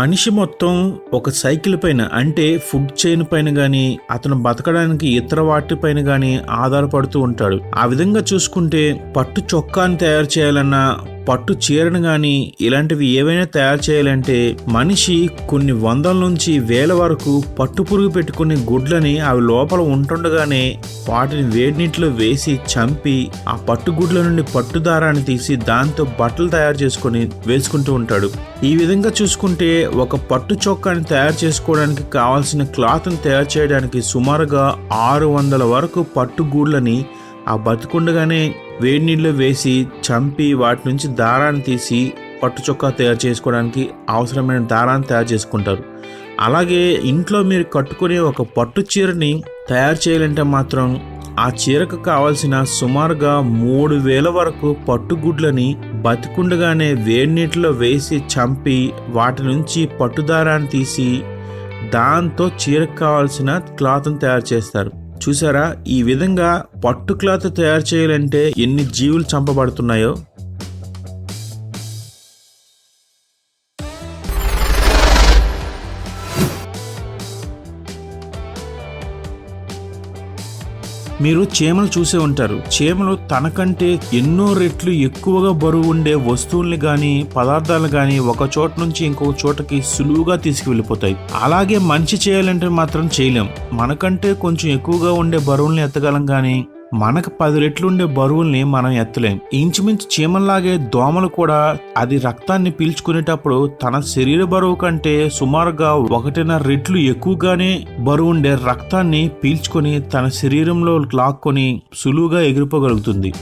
మనిషి మొత్తం ఒక సైకిల్ పైన అంటే ఫుడ్ చైన్ పైన కానీ అతను బతకడానికి ఇతర వాటిపైన కానీ ఆధారపడుతూ ఉంటాడు. ఆ విధంగా చూసుకుంటే పట్టు చొక్కాని తయారు చేయాలన్నా పట్టు చీరను గాని ఇలాంటివి ఏవైనా తయారు చేయాలంటే మనిషి కొన్ని వందల నుంచి వేల వరకు పట్టు పురుగు పెట్టుకునే గుడ్లని అవి లోపల ఉంటుండగానే వాటిని వేడి నీటిలో వేసి చంపి ఆ పట్టు గుడ్ల నుండి పట్టు దారాన్ని తీసి దాంతో బట్టలు తయారు చేసుకొని వేసుకుంటూ ఉంటాడు. ఈ విధంగా చూసుకుంటే ఒక పట్టు చొక్కాని తయారు చేసుకోవడానికి కావాల్సిన క్లాత్ని తయారు చేయడానికి సుమారుగా ఆరు వందల వరకు పట్టు గూళ్ళని ఆ బతుకుండగానే వేడి నీళ్ళు వేసి చంపి వాటి నుంచి దారాన్ని తీసి పట్టు చొక్కా తయారు చేసుకోవడానికి అవసరమైన దారాన్ని తయారు చేసుకుంటారు. అలాగే ఇంట్లో మీరు కట్టుకునే ఒక పట్టు చీరని తయారు చేయాలంటే మాత్రం ఆ చీరకు కావాల్సిన సుమారుగా మూడు వేల వరకు పట్టుగుడ్లని బతికుండగానే వేడి నీటిలో వేసి చంపి వాటి నుంచి పట్టుదారాన్ని తీసి దాంతో చీరకు కావాల్సిన క్లాత్ని తయారు చేస్తారు. చూసారా? ఈ విధంగా పట్టు క్లాత్ తయారు చేయాలంటే ఎన్ని జీవులు చంపబడుతున్నాయో? మీరు చీమలు చూసే ఉంటారు. చీమలు తనకంటే ఎన్నో రెట్లు ఎక్కువగా బరువు ఉండే వస్తువుల్ని కానీ పదార్థాలు కానీ ఒక చోట నుంచి ఇంకొక చోటకి సులువుగా తీసుకువెళ్ళిపోతాయి. అలాగే మనిషి చేయాలంటే మాత్రం చేయలేం. మనకంటే కొంచెం ఎక్కువగా ఉండే బరువుల్ని ఎత్తగలం కానీ మనకు పది రెట్లు ఉండే బరువుల్ని మనం ఎత్తలేం. ఇంచుమించు చీమల్లాగే దోమలు కూడా అది రక్తాన్ని పీల్చుకునేటప్పుడు తన శరీర బరువు కంటే సుమారుగా ఒకటిన్నర రెట్లు ఎక్కువగానే బరువు ఉండే రక్తాన్ని పీల్చుకొని తన శరీరంలో లాక్కొని సులువుగా ఎగిరిపోగలుగుతుంది.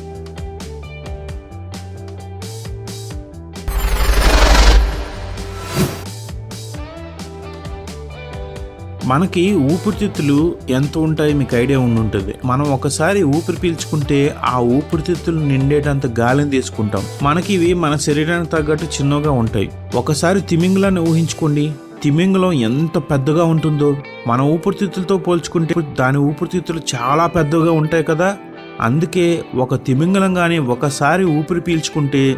మనకి ఊపిరితిత్తులు ఎంత ఉంటాయి మీకు ఐడియా ఉండి ఉంటుంది మనం ఒకసారి ఊపిరి పీల్చుకుంటే ఆ ఊపిరితిత్తులు నిండేటంత గాలిని తీసుకుంటాం. మనకి ఇవి మన శరీరానికి తగ్గట్టు చిన్నగా ఉంటాయి. ఒకసారి తిమింగలాన్ని ఊహించుకోండి. తిమింగలం ఎంత పెద్దగా ఉంటుందో. మన ఊపిరితిత్తులతో పోల్చుకుంటే దాని ఊపిరితిత్తులు చాలా పెద్దగా ఉంటాయి కదా. అందుకే ఒక తిమింగలం కానీ ఒకసారి ఊపిరి పీల్చుకుంటే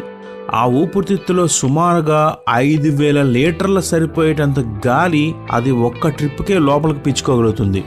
ఆ ఊపిరితిత్తులో సుమారుగా ఐదు వేల లీటర్ల సరిపోయేటంత గాలి అది ఒక్క ట్రిప్కే లోపలికి పిచ్చుకోగలుగుతుంది.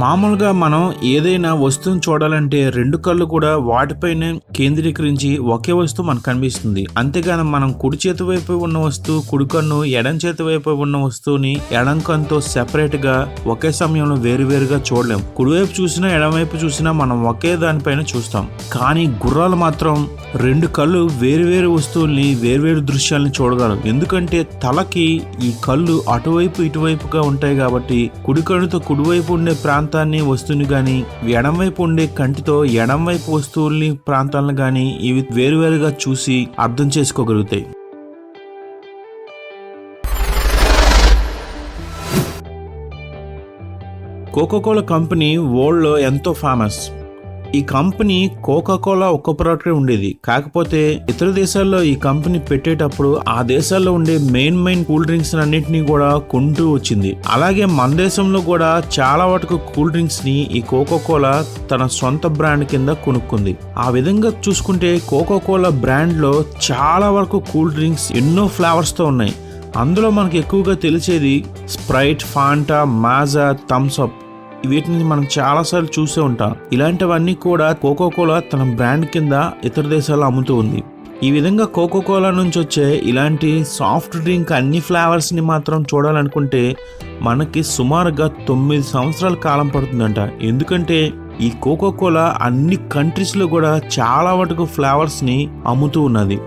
మామూలుగా మనం ఏదైనా వస్తువుని చూడాలంటే రెండు కళ్ళు కూడా వాటిపైనే కేంద్రీకరించి ఒకే వస్తువు మనకు కనిపిస్తుంది. అంతేగాని మనం కుడి చేతి వైపు ఉన్న వస్తువు కుడి కన్ను ఎడం చేతి వైపు ఉన్న వస్తువుని ఎడం కన్నుతో సెపరేట్గా ఒకే సమయంలో వేరువేరుగా చూడలేం. కుడివైపు చూసినా ఎడమవైపు చూసినా మనం ఒకే దానిపైన చూస్తాం. కానీ గుర్రాలు మాత్రం రెండు కళ్ళు వేరువేరు వస్తువుల్ని వేరువేరు దృశ్యాలను చూడగలవు. ఎందుకంటే తలకి ఈ కళ్ళు అటువైపు ఇటువైపుగా ఉంటాయి కాబట్టి కుడి కన్నుతో కుడివైపు ఉండే ప్రాంతం ప్రాంతాన్ని వస్తువుని గాని ఎడంవైపు ఉండే కంటితో ఎడంవైపు వస్తువుల్ని ప్రాంతాలను గాని ఇవి వేరువేరుగా చూసి అర్థం చేసుకోగలుగుతాయి. కోకోకోలా కంపెనీ వరల్డ్లో ఎంతో ఫేమస్ ఈ కంపెనీ కోకాకోలా ఒక్క ప్రోడక్టే ఉండేది. కాకపోతే ఇతర దేశాల్లో ఈ కంపెనీ పెట్టేటప్పుడు ఆ దేశాల్లో ఉండే మెయిన్ మెయిన్ కూల్ డ్రింక్స్ అన్నింటినీ కూడా కొంటూ వచ్చింది. అలాగే మన దేశంలో కూడా చాలా వరకు కూల్ డ్రింక్స్ని ఈ కోకోకోలా తన సొంత బ్రాండ్ కింద కొనుక్కుంది. ఆ విధంగా చూసుకుంటే కోకోకోలా బ్రాండ్లో చాలా వరకు కూల్ డ్రింక్స్ ఎన్నో ఫ్లేవర్స్తో ఉన్నాయి. అందులో మనకు ఎక్కువగా తెలిసేది Sprite Fanta Maaza Thums Up వీటిని మనం చాలాసార్లు చూసే ఉంటాం. ఇలాంటివన్నీ కూడా కోకోకోలా తన బ్రాండ్ కింద ఇతర దేశాల్లో అమ్ముతూ ఉంది. ఈ విధంగా కోకోకోలా నుంచి వచ్చే ఇలాంటి సాఫ్ట్ డ్రింక్ అన్ని ఫ్లేవర్స్ని మాత్రం చూడాలనుకుంటే మనకి సుమారుగా తొమ్మిది సంవత్సరాల కాలం పడుతుందంట. ఎందుకంటే ఈ కోకోకోలా అన్ని కంట్రీస్లో కూడా చాలా వరకు ఫ్లేవర్స్ని అమ్ముతూ ఉన్నది.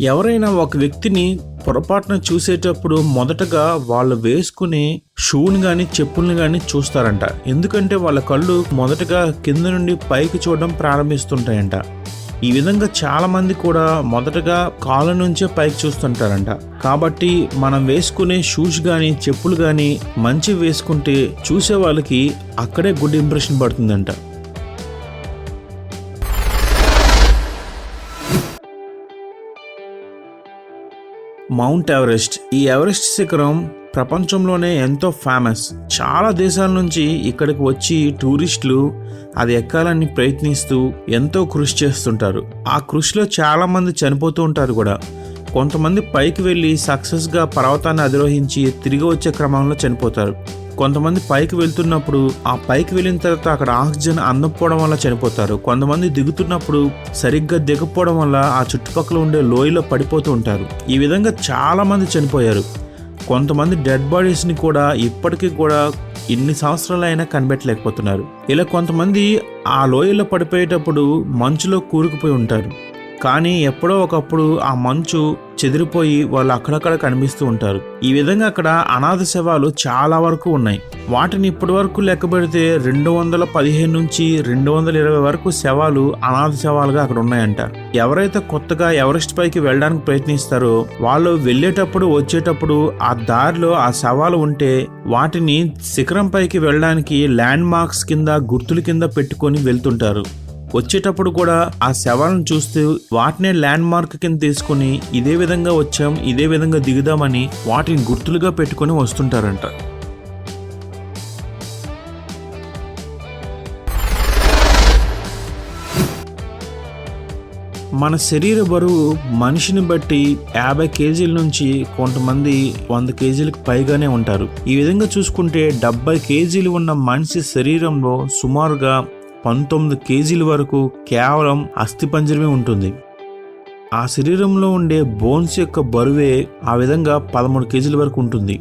ఎవరైనా ఒక వ్యక్తిని పొరపాటున చూసేటప్పుడు మొదటగా వాళ్ళు వేసుకునే షూని కానీ చెప్పుల్ని కానీ చూస్తారంట. ఎందుకంటే వాళ్ళ కళ్ళు మొదటగా కింద నుండి పైకి చూడడం ప్రారంభిస్తుంటాయంట. ఈ విధంగా చాలామంది కూడా మొదటగా కాళ్ళ నుంచే పైకి చూస్తుంటారంట. కాబట్టి మనం వేసుకునే షూస్ కానీ చెప్పులు కానీ మంచి వేసుకుంటే చూసే వాళ్ళకి అక్కడే గుడ్ ఇంప్రెషన్ పడుతుందంట. మౌంట్ ఎవరెస్ట్ ఈ ఎవరెస్ట్ శిఖరం ప్రపంచంలోనే ఎంతో ఫేమస్ చాలా దేశాల నుంచి ఇక్కడికి వచ్చి టూరిస్టులు అది ఎక్కాలని ప్రయత్నిస్తూ ఎంతో కృషి చేస్తుంటారు. ఆ కృషిలో చాలా మంది చనిపోతూ ఉంటారు కూడా. కొంతమంది పైకి వెళ్ళి సక్సెస్గా పర్వతాన్ని అధిరోహించి తిరిగి వచ్చే క్రమంలో చనిపోతారు. కొంతమంది పైకి వెళ్తున్నప్పుడు ఆ పైకి వెళ్ళిన తర్వాత అక్కడ ఆక్సిజన్ అందకపోవడం వల్ల చనిపోతారు. కొంతమంది దిగుతున్నప్పుడు సరిగ్గా దిగకపోవడం వల్ల ఆ చుట్టుపక్కల ఉండే లోయలో పడిపోతూ ఉంటారు. ఈ విధంగా చాలా మంది చనిపోయారు. కొంతమంది డెడ్ బాడీస్ని కూడా ఇప్పటికీ కూడా ఇన్ని సంవత్సరాలైనా కనిపెట్టలేకపోతున్నారు. ఇలా కొంతమంది ఆ లోయలో పడిపోయేటప్పుడు మంచులో కూరుకుపోయి ఉంటారు. కానీ ఎప్పుడో ఒకప్పుడు ఆ మంచు చెదిరిపోయి వాళ్ళు అక్కడక్కడ కనిపిస్తూ ఉంటారు. ఈ విధంగా అక్కడ అనాథ శవాలు చాలా వరకు ఉన్నాయి. వాటిని ఇప్పటి వరకు లెక్క పెడితే రెండు వందల పదిహేను నుంచి రెండు వందల ఇరవై వరకు శవాలు అనాథ శవాలుగా అక్కడ ఉన్నాయంట. ఎవరైతే కొత్తగా ఎవరెస్ట్ పైకి వెళ్ళడానికి ప్రయత్నిస్తారో వాళ్ళు వెళ్ళేటప్పుడు వచ్చేటప్పుడు ఆ దారిలో ఆ శవాలు ఉంటే వాటిని శిఖరం పైకి వెళ్ళడానికి ల్యాండ్ మార్క్స్ కింద గుర్తుల కింద పెట్టుకొని వెళ్తుంటారు. వచ్చేటప్పుడు కూడా ఆ శవాలను చూస్తూ వాటినే ల్యాండ్ మార్క్ కింద తీసుకుని ఇదే విధంగా వచ్చాం ఇదే విధంగా దిగుదామని వాటిని గుర్తులుగా పెట్టుకొని వస్తుంటారంట. మన శరీర బరువు మనిషిని బట్టి యాభై కేజీల నుంచి కొంతమంది వంద కేజీలకు పైగానే ఉంటారు. ఈ విధంగా చూసుకుంటే డెబ్బై కేజీలు ఉన్న మనిషి శరీరంలో సుమారుగా పంతొమ్మిది కేజీల వరకు కేవలం అస్థిపంజరమే ఉంటుంది. ఆ శరీరంలో ఉండే బోన్స్ యొక్క బరువే ఆ విధంగా పదమూడు కేజీల వరకు ఉంటుంది.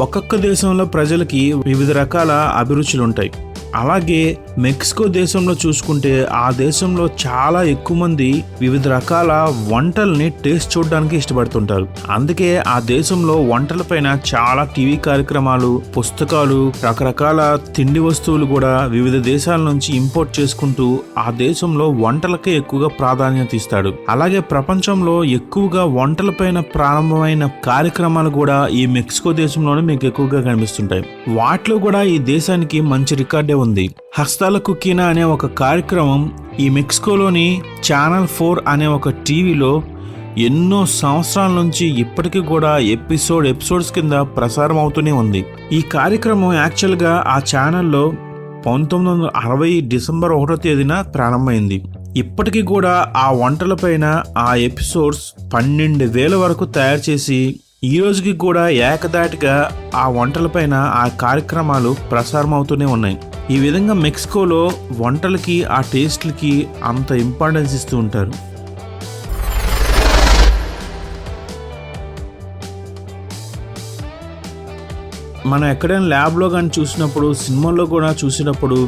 ఒక్కొక్క దేశంలో ప్రజలకి వివిధ రకాల అభిరుచులు ఉంటాయి అలాగే మెక్సికో దేశంలో చూసుకుంటే ఆ దేశంలో చాలా ఎక్కువ మంది వివిధ రకాల వంటల్ని టేస్ట్ చూడడానికి ఇష్టపడుతుంటారు. అందుకే ఆ దేశంలో వంటలపైన చాలా టీవీ కార్యక్రమాలు పుస్తకాలు రకరకాల తిండి వస్తువులు కూడా వివిధ దేశాల నుంచి ఇంపోర్ట్ చేసుకుంటూ ఆ దేశంలో వంటలకే ఎక్కువగా ప్రాధాన్యత ఇస్తాడు. అలాగే ప్రపంచంలో ఎక్కువగా వంటలపైన ప్రారంభమైన కార్యక్రమాలు కూడా ఈ మెక్సికో దేశంలోనే మీకు ఎక్కువగా కనిపిస్తుంటాయి. వాటిలో కూడా ఈ దేశానికి మంచి రికార్డే ఉంది. హస్తాల కుక్కీనా అనే ఒక కార్యక్రమం ఈ మెక్సికోలోని ఛానల్ ఫోర్ అనే ఒక టీవీలో ఎన్నో సంవత్సరాల నుంచి ఇప్పటికీ కూడా ఎపిసోడ్ ఎపిసోడ్స్ కింద ప్రసారం అవుతూనే ఉంది. ఈ కార్యక్రమం యాక్చువల్గా ఆ ఛానల్లో పంతొమ్మిది వందల అరవై డిసెంబర్ ఒకటో తేదీన ప్రారంభమైంది. ఇప్పటికీ కూడా ఆ వంటలపైన ఆ ఎపిసోడ్స్ పన్నెండు వేల వరకు తయారు చేసి ఈ రోజుకి కూడా ఏకదాటిగా ఆ వంటలపైన ఆ కార్యక్రమాలు ప్రసారం అవుతూనే ఉన్నాయి. ఈ విధంగా మెక్సికోలో వంటలకి ఆ టేస్ట్లకి అంత ఇంపార్టెన్స్ ఇస్తూ ఉంటారు. మనం ఎక్కడైనా ల్యాబ్లో కానీ చూసినప్పుడు సినిమాల్లో కూడా చూసినప్పుడు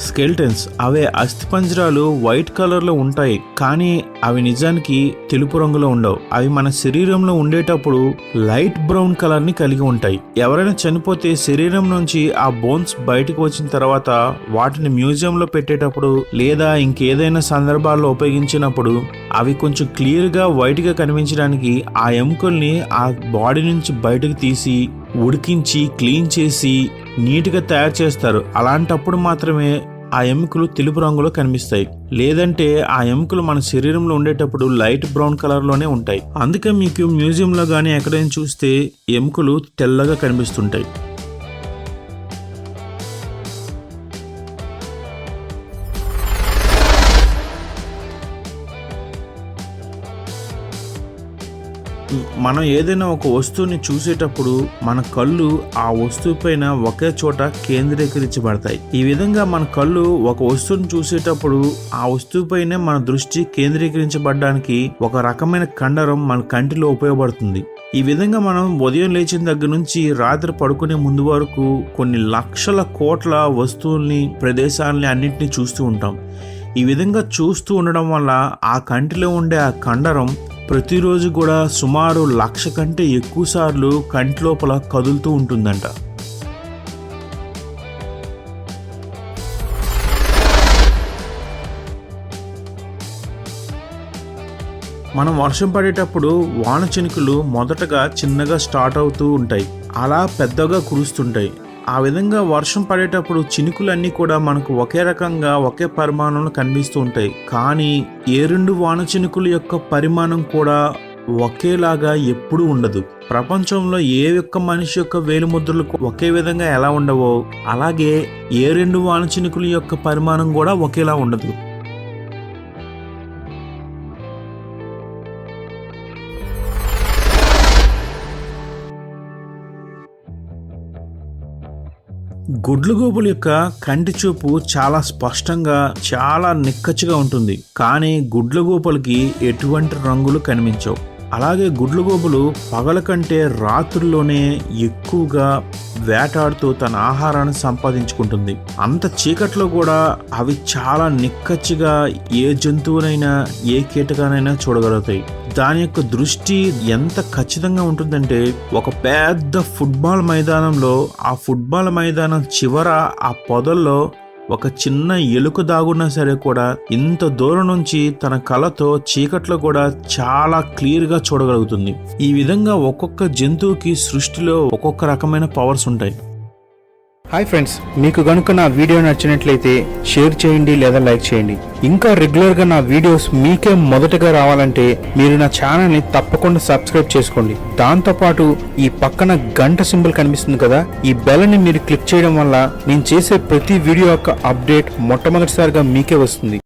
స్కెల్టన్స్. అవే అస్థిపంజరాలు వైట్ కలర్లో ఉంటాయి కానీ అవి నిజానికి తెలుపు రంగులో ఉండవు. అవి మన శరీరంలో ఉండేటప్పుడు లైట్ బ్రౌన్ కలర్ని కలిగి ఉంటాయి. ఎవరైనా చనిపోతే శరీరం నుంచి ఆ బోన్స్ బయటకు వచ్చిన తర్వాత వాటిని మ్యూజియంలో పెట్టేటప్పుడు లేదా ఇంకేదైనా సందర్భాల్లో ఉపయోగించినప్పుడు అవి కొంచెం క్లియర్గా వైట్గా కనిపించడానికి ఆ ఎముకల్ని ఆ బాడీ నుంచి బయటకు తీసి ఉడికించి క్లీన్ చేసి నీట్గా తయారు చేస్తారు. అలాంటప్పుడు మాత్రమే ఆ ఎముకలు తెలుపు రంగులో కనిపిస్తాయి. లేదంటే ఆ ఎముకలు మన శరీరంలో ఉండేటప్పుడు లైట్ బ్రౌన్ కలర్లోనే ఉంటాయి. అందుకే మీకు మ్యూజియంలో కానీ ఎక్కడైనా చూస్తే ఎముకలు తెల్లగా కనిపిస్తుంటాయి. మనం ఏదైనా ఒక వస్తువుని చూసేటప్పుడు మన కళ్ళు ఆ వస్తువు పైన ఒకే చోట కేంద్రీకరించబడతాయి. ఈ విధంగా మన కళ్ళు ఒక వస్తువుని చూసేటప్పుడు ఆ వస్తువు పైనే మన దృష్టి కేంద్రీకరించబడడానికి ఒక రకమైన కండరం మన కంటిలో ఉపయోగపడుతుంది. ఈ విధంగా మనం ఉదయం లేచిన దగ్గర నుంచి రాత్రి పడుకునే ముందు వరకు కొన్ని లక్షల కోట్ల వస్తువుల్ని ప్రదేశాలని అన్నింటినీ చూస్తూ ఉంటాం. ఈ విధంగా చూస్తూ ఉండడం వల్ల ఆ కంటిలో ఉండే ఆ కండరం ప్రతిరోజు కూడా సుమారు లక్ష కంటే ఎక్కువ సార్లు కంటి లోపల కదులుతూ ఉంటుందంట. మనం వర్షం పడేటప్పుడు వాన చినుకులు మొదటగా చిన్నగా స్టార్ట్ అవుతూ ఉంటాయి. అలా పెద్దగా కురుస్తుంటాయి. ఆ విధంగా వర్షం పడేటప్పుడు చినుకులన్నీ కూడా మనకు ఒకే రకంగా ఒకే పరిమాణంలో కనిపిస్తూ ఉంటాయి. కానీ ఏ రెండు వాన చినుకుల యొక్క పరిమాణం కూడా ఒకేలాగా ఎప్పుడూ ఉండదు. ప్రపంచంలో ఏ ఒక్క మనిషి యొక్క వేలిముద్రలు ఒకే విధంగా ఎలా ఉండవో అలాగే ఏ రెండు వాన చినుకుల యొక్క పరిమాణం కూడా ఒకేలా ఉండదు. గుడ్లగూబుల యొక్క కంటి చూపు చాలా స్పష్టంగా చాలా నిక్కచ్చిగా ఉంటుంది. కానీ గుడ్లగూబలకి ఎటువంటి రంగులు కనిపించవు. అలాగే గుడ్లగూబలు పగల కంటే రాత్రుల్లోనే ఎక్కువగా వేటాడుతూ తన ఆహారాన్ని సంపాదించుకుంటుంది. అంత చీకట్లో కూడా అవి చాలా నిక్కచ్చిగా ఏ జంతువునైనా ఏ కీటకానైనా చూడగలుగుతాయి. దాని యొక్క దృష్టి ఎంత ఖచ్చితంగా ఉంటుందంటే ఒక పెద్ద ఫుట్బాల్ మైదానంలో ఆ ఫుట్బాల్ మైదానం చివర ఆ పొదల్లో ఒక చిన్న ఎలుక దాగున్నా సరే కూడా ఇంత దూరం నుంచి తన కళతో చీకట్లో కూడా చాలా క్లియర్గా చూడగలుగుతుంది. ఈ విధంగా ఒక్కొక్క జంతువుకి సృష్టిలో ఒక్కొక్క రకమైన పవర్స్ ఉంటాయి. హాయ్ ఫ్రెండ్స్ మీకు గనుక నా వీడియో నచ్చినట్లయితే షేర్ చేయండి లేదా లైక్ చేయండి. ఇంకా రెగ్యులర్గా నా వీడియోస్ మీకే మొదటగా రావాలంటే మీరు నా ఛానల్ని తప్పకుండా సబ్స్క్రైబ్ చేసుకోండి. దాంతోపాటు ఈ పక్కన గంట సింబల్ కనిపిస్తుంది కదా ఈ బెల్ని మీరు క్లిక్ చేయడం వల్ల నేను చేసే ప్రతి వీడియో యొక్క అప్డేట్ మొట్టమొదటిసారిగా మీకే వస్తుంది.